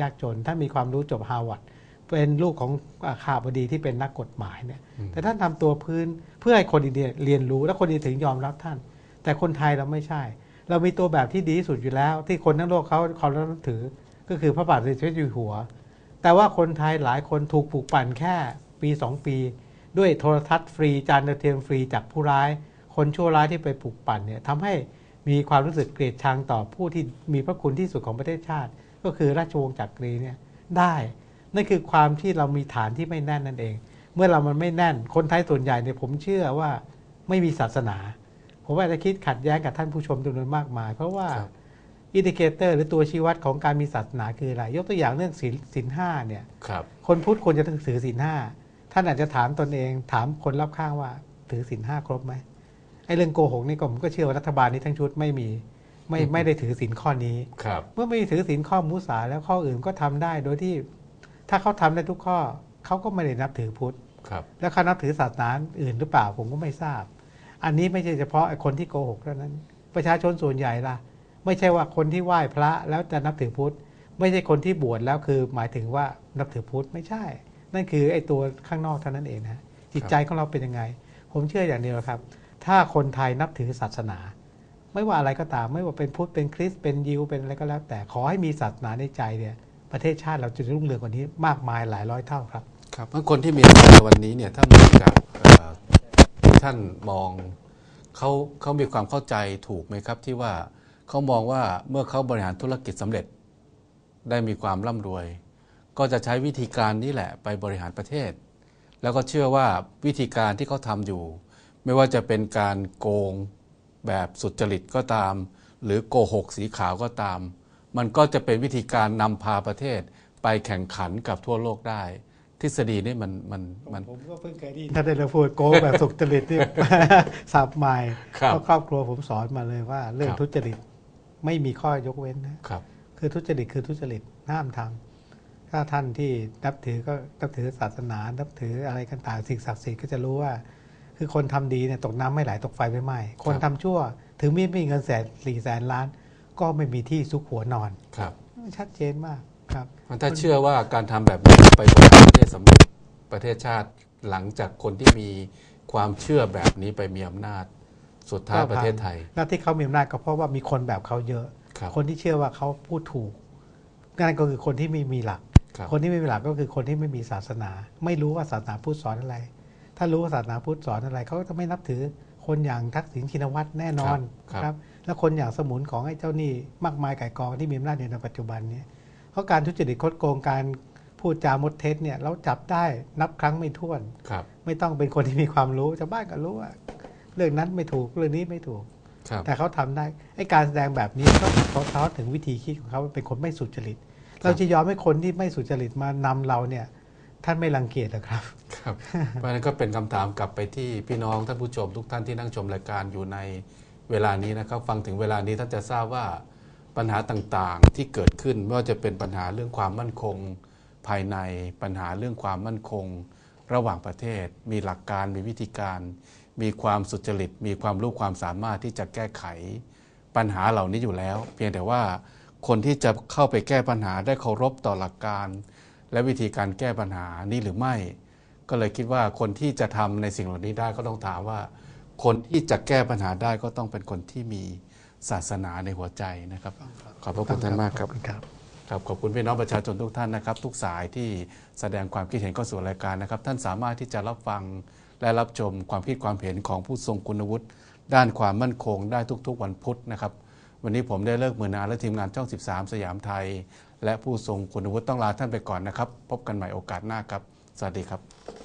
ยากจน ท่านมีความรู้จบฮาร์วาร์ดเป็นลูกของอาคาบดีที่เป็นนักกฎหมายเนี่ยแต่ท่านทำตัวพื้นเพื่อให้คนอินเดียเรียนรู้และคนอินเดียถึงยอมรับท่าน แต่คนไทยเราไม่ใช่ เรามีตัวแบบที่ดีที่สุดอยู่แล้ว ที่คนทั้งโลกเขาเขานับถือก็คือพระบาทสมเด็จพระเจ้าอยู่หัว แต่ว่าคนไทยหลายคนถูกปลูกปั่นแค่ปีสองปี ด้วยโทรทัศน์ฟรีจานดาวเทียมฟรีจากผู้ร้าย คนชั่วร้ายที่ไปปลูกปั่นเนี่ยทำให้มีความรู้สึกเกลียดชังต่อผู้ที่มีพระคุณที่สุดของประเทศชาติ ก็คือราชวงศ์จักรีเนี่ยได้นั่นคือความที่เรามีฐานที่ไม่แน่นนั่นเอง เมื่อเรามันไม่แน่น คนไทยส่วนใหญ่เนี่ยผมเชื่อว่าไม่มีศาสนา ผมว่าจะคิดขัดแย้งกับท่านผู้ชมจำนวนมากมาย เพราะว่าครับอินดิเคเตอร์หรือตัวชี้วัดของการมีศาสนาคืออะไร ยกตัวอย่างเรื่องศีลศีลห้าเนี่ยครับคนพุทธควรจะถือศีลห้าท่านอาจจะถามตนเอง ถามคนรอบข้างว่าถือศีลห้าครบไหมไอ้เรื่องโกหกนี่ก็ผมก็เชื่อว่ารัฐบาลนี้ทั้งชุดไม่มี ไม่ไม่ได้ถือศีลข้อนี้ครับเมื่อไม่ถือศีลข้อมุสาแล้วข้ออื่นก็ทำได้โดยที่ถ้าเขาทำได้ทุกข้อเขาก็ไม่ได้นับถือพุทธครับแล้วเขานับถือศาสนาอื่นหรือเปล่าผมก็ไม่ทราบ อันนี้ไม่ใช่เฉพาะไอ้คนที่โกหกเท่านั้น ประชาชนส่วนใหญ่ล่ะ ไม่ใช่ว่าคนที่ไหว้พระแล้วจะนับถือพุทธไม่ใช่คนที่บวชแล้วคือหมายถึงว่านับถือพุทธไม่ใช่ นั่นคือไอ้ตัวข้างนอกเท่านั้นเองนะจิตใจของเราเป็นยังไง ผมเชื่ออย่างเดียวครับ ถ้าคนไทยนับถือศาสนา ไม่ว่าอะไรก็ตาม ไม่ว่าเป็นพุทธเป็นคริสต์เป็นยิวเป็นอะไรก็แล้ว แต่ขอให้มีศาสนาในใจเนี่ยประเทศชาติเราจะรุ่งเรืองกว่านี้มากมายหลายร้อยเท่าครับครับเพราะคนที่มีอำนาจในวันนี้เนี่ยถ้ามองจากที่ท่านมองเขาเขามีความเข้าใจถูกไหมครับ ที่ว่าเขามองว่าเมื่อเขาบริหารธุรกิจสำเร็จ ได้มีความร่ำรวย ก็จะใช้วิธีการนี้แหละไปบริหารประเทศ แล้วก็เชื่อว่าวิธีการที่เขาทำอยู่ ไม่ว่าจะเป็นการโกง แบบสุจริตก็ตาม หรือโกหกสีขาวก็ตาม มันก็จะเป็นวิธีการนำพาประเทศไปแข่งขันกับทั่วโลกได้ ทฤษฎีนี้มันมันมันผมก็เพิ่งเคยได้ยินถ้าได้เราพูดโกงแบบสุจริตนี่สับใหม่ครับเพราะครอบครัวผมสอนมาเลยว่า เรื่องครับทุจริตไม่มีข้อยกเว้นนะครับ คือทุจริตคือทุจริตห้ามทำถ้าท่านที่นับถือก็นับถือศาสนา นับถืออะไรกันต่างสิ่งศักดิ์สิทธิ์ก็จะรู้ว่า คือคนทำดีเนี่ยตกน้ำไม่ไหลตกไฟไม่ไหม้คนทำชั่ว ถึงมีไม่มีเงินแสนสี่แสนล้าน ก็ไม่มีที่ซุกหัวนอนครับ ชัดเจนมากครับมันถ้าเชื่อว่าการทำแบบนี้ไปบริหารประเทศสำเร็จประเทศชาติหลังจากคนที่มีความเชื่อแบบนี้ไปมีอำนาจสุดท้ายประเทศไทยแล้วที่เขามีอำนาจก็เพราะว่ามีคนแบบเขาเยอะครับคนที่เชื่อว่าเขาพูดถูกนั่นก็คือคนที่ไม่มีหลักครับคนที่ไม่มีหลักก็คือคนที่ไม่มีศาสนา ไม่รู้ว่าศาสนาพุทธสอนอะไร ถ้ารู้ว่าศาสนาพุทธสอนอะไรเขาก็จะไม่นับถือคนอย่างทักษิณชินวัตรแน่นอนครับครับแล้วคนอย่างสมุนของไอ้เจ้าหนี้มากมายไก่ายกองที่มีอำนาจอยู่ในปัจจุบันเนี้เพราะการทุจริตคดโกงการพูดจามดเท็จเนี่ยเราจับได้นับครั้งไม่ถ้วนครับ ไม่ต้องเป็นคนที่มีความรู้ชาวบ้านก็รู้ว่าเรื่องนั้นไม่ถูกเรื่องนี้ไม่ถูกครับแต่เขาทำได้ไอ้การแสดงแบบนี้ก็เขาเขาถึงวิธีคิดของเขาเป็นคนไม่สุจริต เราจะยอมให้คนที่ไม่สุจริตมานำเราเนี่ย ท่านไม่รังเกียจเหรอครับ ครับเพราะฉะนั้นก็เป็นคำถามกลับไปที่พี่น้องท่านผู้ชมทุกท่านที่นั่งชมรายการอยู่ในเวลานี้นะครับฟังถึงเวลานี้ท่านจะทราบว่าปัญหาต่างๆที่เกิดขึ้นไม่ว่าจะเป็นปัญหาเรื่องความมั่นคง ภายในปัญหาเรื่องความมั่นคง ระหว่างประเทศ มีหลักการมีวิธีการ มีความสุจริต มีความรู้ความสามารถที่จะแก้ไข ปัญหาเหล่านี้อยู่แล้ว เพียงแต่ว่าคนที่จะเข้าไปแก้ปัญหาได้เคารพต่อหลักการ และวิธีการแก้ปัญหานี้หรือไม่ ก็เลยคิดว่าคนที่จะทำในสิ่งเหล่านี้ได้ก็ต้องถามว่า คนที่จะแก้ปัญหาได้ก็ต้องเป็นคนที่มีศาสนาในหัวใจนะครับ ขอบพระคุณท่านมากครับขอณครับครับขอบคุณพี่น้องประชาชนทุกท่านนะครับ ทุกสายที่แสดงความคิดเห็นเข้าสู่รายการนะครับ ท่านสามารถที่จะรับฟังและรับชมความคิดความเห็นของผู้ทรงคุณวุฒิด้านความมั่นคงได้ทุกๆวันพุธนะครับ วันนี้ผมได้เลิกมือนานและทีมงานช่อง 13 สยามไทย และผู้ทรงคุณวุฒิต้องลาท่านไปก่อนนะครับ พบกันใหม่โอกาสหน้าครับ สวัสดีครับ